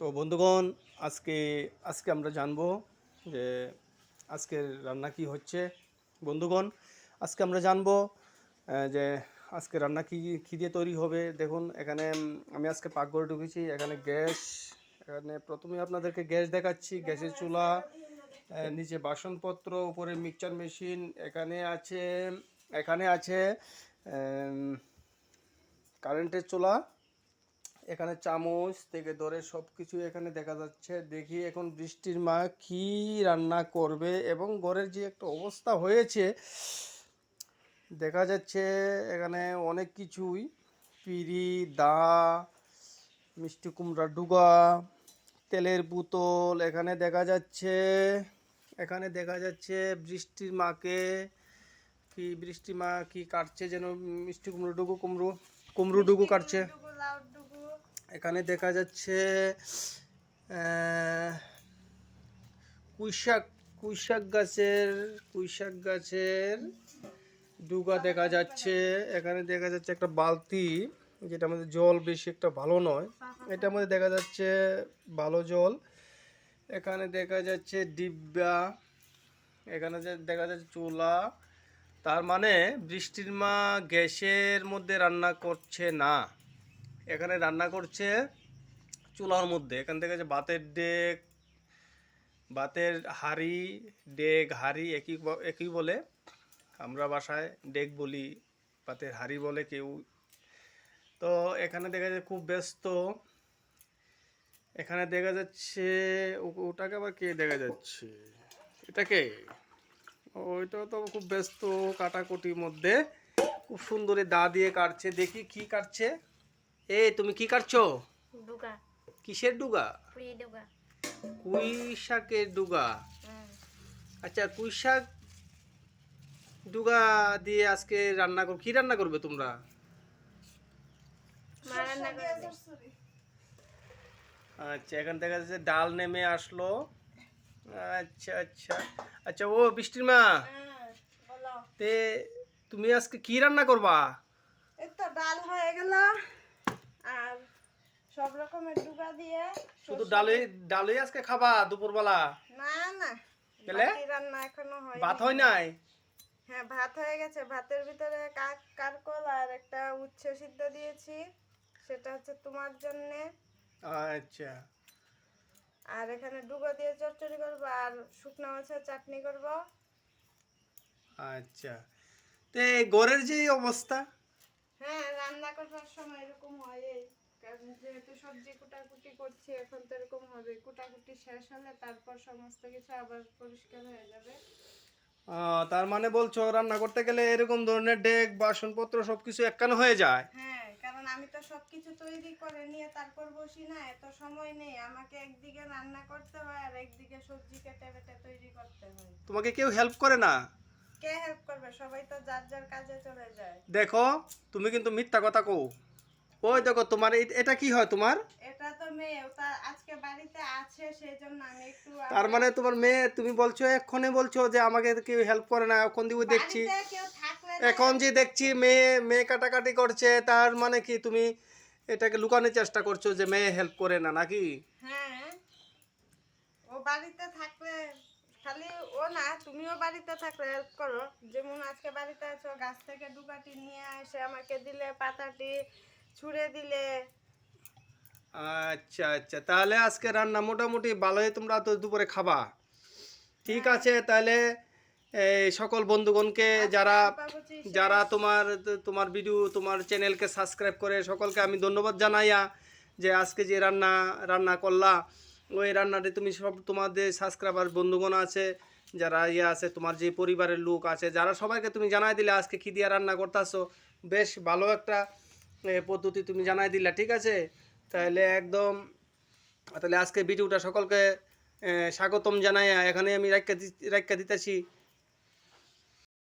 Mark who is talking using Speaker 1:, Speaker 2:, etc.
Speaker 1: তো বন্ধুগণ, আজকে আজকে আমরা জানব যে আজকের রান্না কি হচ্ছে। বন্ধুগণ, আজকে আমরা জানব যে আজকে রান্না কি, কী দিয়ে তৈরি হবে। দেখুন, এখানে আমি আজকে পাকঘরে ঢুকেছি, এখানে গ্যাস, এখানে প্রথমে আপনাদেরকে গ্যাস দেখাচ্ছি। গ্যাসের চুলা নিচে বাসনপত্র, উপরে মিক্সচার মেশিন, এখানে আছে এখানে আছে কারেন্টের চুলা এখানে চামচ থেকে ধরে সব কিছু এখানে দেখা যাচ্ছে। দেখি এখন বৃষ্টির মা কি রান্না করবে এবং ঘরের যে একটা অবস্থা হয়েছে, দেখা যাচ্ছে এখানে অনেক কিছুই। পিড়ি, দা, মিষ্টি কুমড়া ডুগা, তেলের বোতল, এখানে দেখা যাচ্ছে, এখানে দেখা যাচ্ছে বৃষ্টির মাকে কি বৃষ্টি মা কি কাটছে যেন মিষ্টি কুমড়ো ডুগু, কুমড়ো কুমড়ো ডুগু কাটছে। এখানে দেখা যাচ্ছে কুইশাক পুঁইশাক গাছের, কুইশাক গাছের ডুগা দেখা যাচ্ছে। এখানে দেখা যাচ্ছে একটা বালতি, যেটা আমাদের জল বেশি একটা ভালো নয়। এটার মধ্যে দেখা যাচ্ছে ভালো জল। এখানে দেখা যাচ্ছে ডিব্বা, এখানে দেখা যাচ্ছে চুলা। তার মানে বৃষ্টির মা গ্যাসের মধ্যে রান্না করছে না। এখানে রান্না করছে চুলার মধ্যে। এখান থেকে যে বাতের ডেক বাতের হাড়ি, ডেক, হাড়ি একই একই বলে। আমরা বাসায় ডেক বলি বাতের হাড়ি বলে কেউ। তো এখানে দেখা যায় খুব ব্যস্ত। এখানে দেখা যাচ্ছে ওটাকে আবার কে দেখা যাচ্ছে? এটাকে ওইটা তো খুব ব্যস্ত কাটাকুটির মধ্যে। খুব সুন্দরী দা দিয়ে কাটছে। দেখি কি কাটছে। এ তুমি কি কাটছো?
Speaker 2: ডুগা।
Speaker 1: কিসের ডুগা? কুই শাকের ডুগা। আচ্ছা কুই শাক ডুগা দিয়ে আজকে রান্না কর কি রান্না করবে তোমরা?
Speaker 2: মা রান্না করবে
Speaker 1: আচ্ছা এখান থেকে যাচ্ছে ডাল নেমে আসলো। আচ্ছা আচ্ছা। আচ্ছা ও বৃষ্টির মা। তে তুমি আজকে কি রান্না করবা?
Speaker 3: তো ডাল হয়ে গেল। সব রকমের ডুবা দিয়ে
Speaker 1: শুধু ডালে ডালে আজকে খাবা দুপুরবেলা?
Speaker 3: না না।
Speaker 1: তাহলে?
Speaker 3: রান্না এখনও হয়
Speaker 1: ভাত হয় নাই?
Speaker 3: হ্যাঁ ভাত হয়ে গেছে। ভাতের ভিতরে কাক কারকল আর একটা উচ্ছে সিদ্ধ দিয়েছি। সেটা হচ্ছে তোমার জন্যে।
Speaker 1: আচ্ছা।
Speaker 3: আর এখানে ডুগো দিয়ে চচ্চড়ি করব আর শুকনো মাছের চাটনি করব।
Speaker 1: আচ্ছা। তে ঘরের যে অবস্থা?
Speaker 3: হ্যাঁ রান্না করবার সময় এরকম হয় কারণ যেহেতু সবজি কুটাকুটি করছি এখন তো এরকম হবে। কুটাকুটি শেষ হলে তারপর সমস্ত কিছু আবার পরিষ্কার হয়ে যাবে।
Speaker 1: তার মানে বলছো রান্না করতে গেলে এরকম ধরনের ডেক বাসনপত্র সবকিছু একখানে হয়ে যায়?
Speaker 3: হ্যাঁ কারণ আমি তো সবকিছু তৈরি করে নিয়ে তারপর বসি না এত সময় নেই। আমাকে একদিকে রান্না করতে হয় আর একদিকে সবজি কেটে বেটে তৈরি করতে হয়।
Speaker 1: তোমাকে কেউ হেল্প করে না?
Speaker 3: কে হেল্প করবে? সবাই তো যার যার কাজে চলে যায়।
Speaker 1: দেখো তুমি কিন্তু মিথ্যা কথা কও। ওই দেখো তোমার এটা কি হয় তোমার?
Speaker 3: এটা তো মেয়ে আজকে বাড়িতে আছে সেই জন্য আমি একটু
Speaker 1: তার মানে তোমার মেয়ে তুমি বলছো এক্ষণে বলছো যে আমাকে কেউ হেল্প করে না এখন দিয়ে দেখছি। এখন যে দেখছি মেয়ে মেয়ে কাটাকাটি করছে তার মানে কি তুমি এটাকে লুকানোর চেষ্টা করছ যে মেয়ে হেল্প করে না নাকি?
Speaker 3: হ্যাঁ। ও বাড়িতে থাকলে খালি ও না তুমিও বাড়িতে থাকলে হেল্প করো। যেমন আজকে বাড়িতে আছো গাছ থেকে ডুকাটি নিয়ে এসে আমাকে দিলে পাতাটি ছুঁড়ে দিলে।
Speaker 1: আচ্ছা আচ্ছা। তাহলে আজকে রান্না মোটামুটি ভালোই তোমরা তো দুপুরে খাবা। ঠিক আছে তাহলে এই সকল বন্ধুগণকে যারা যারা তোমার তোমার ভিডিও তোমার চ্যানেলকে সাবস্ক্রাইব করে সকলকে আমি ধন্যবাদ জানাইয়া যে আজকে যে রান্না রান্না করলা ওই রান্নাটি তুমি সব তোমাদের সাবস্ক্রাইবার বন্ধুগণ আছে যারা ইয়ে আছে তোমার যে পরিবারের লোক আছে যারা সবাইকে তুমি জানাই দিলে আজকে কী দিয়ে রান্না করতেছো। বেশ ভালো একটা পদ্ধতি তুমি জানাই দিলা, ঠিক আছে? তাহলে একদম তাহলে আজকে ভিডিওটা সকলকে স্বাগতম জানাই এখানে আমি রাখা রাখা দিতেছি।